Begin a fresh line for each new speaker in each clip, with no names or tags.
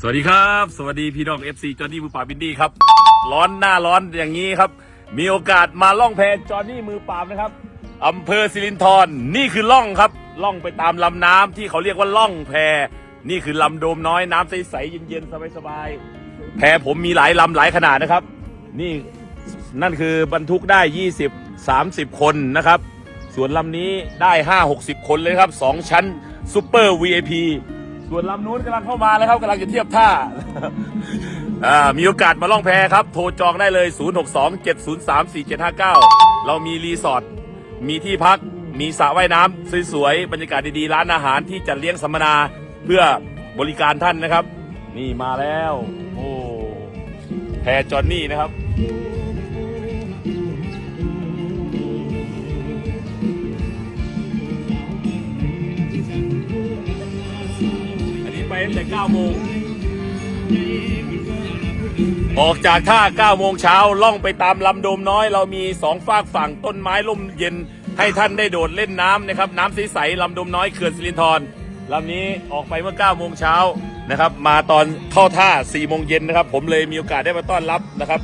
สวัสดีครับ สวัสดีพี่น้อง FC จอห์นนี่มือปราบบินดี้ครับ ร้อนหน้าร้อนอย่างนี้ครับ มีโอกาสมาล่องแพจอห์นนี่มือปราบนะครับอำเภอสิรินธรนี่คือล่องครับ ล่องไปตามลำน้ำที่เขาเรียกว่าล่องแพ นี่คือลำโดมน้อยน้ำใสๆเย็นๆสบายๆแพผมมีหลายลำหลายขนาดนะครับ นี่นั่นคือบรรทุกได้ 20 30 คนนะครับ ส่วนลำนี้ได้ 5 60 คนเลยครับ 2 ชั้นซูเปอร์ VIP ส่วนลำนู้นกำลังเข้ามาแล้วครับกำลังจะเทียบท่าอ่า มีโอกาสมาล่องแพครับ โทรจองได้เลย 062-703-4759 เรามีรีสอร์ท มีที่พัก มีสระว่ายน้ำสวยๆ บรรยากาศดีๆ ร้านอาหารที่จัดเลี้ยงสัมมนาเพื่อบริการท่านนะครับ นี่มาแล้ว โอ้แพจอนนี่นะครับ ตั้งแต่9โมงออกจากท่า9โมงเช้าล่องไปตามลำโดมน้อย เรามีสองฝากฝั่งต้นไม้ร่มเย็นให้ท่านได้โดดเล่นน้ำนะครับ น้ำใสๆลำโดมน้อยเขื่อนสิรินธรลำนี้ออกไปเมื่อ9โมงเช้านะครับ มาตอนเข้าท่า4โมงเย็นนะครับ ผมเลยมีโอกาสได้มาต้อนรับนะครับ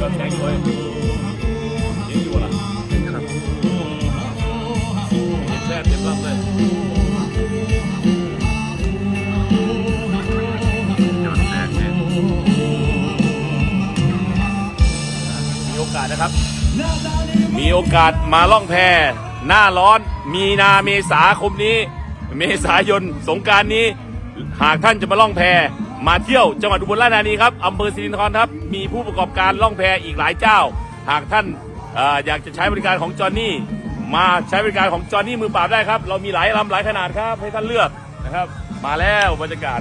ก็แข็งอยู่เลย ครับ มีโอกาสมาล่องแพหน้าร้อนมีนาเมษาคมนี้ เมษายนสงการนี้ หากท่านจะมาล่องแพมาเที่ยวจังหวัดอุบลราชธานีครับอำเภอสิรินธรครับ มีผู้ประกอบการล่องแพอีกหลายเจ้า หากท่านอออยากจะใช้บริการของจอห์นนี่มาใช้บริการของจอห์นนี่มือปราบได้ครับ เรามีหลายลำหลายขนาดครับให้ท่านเลือกนะครับ มาแล้วบรรยากาศ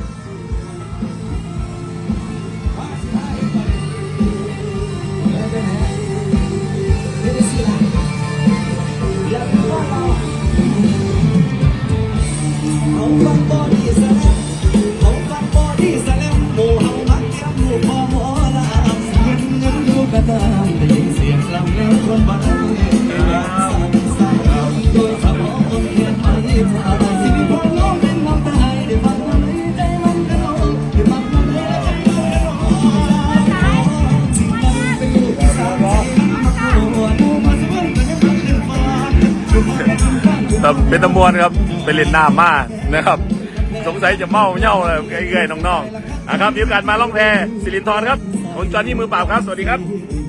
เป็นตะมวน
ครับไปเล่นน้ำมานะครับ สงสัยจะเมาเน่าเลยเอ้ยๆน้องๆนะครับมีโอกาสมาล่องแพสิรินทร์ครับของจอนนี่มือเปล่าครับ สวัสดีครับ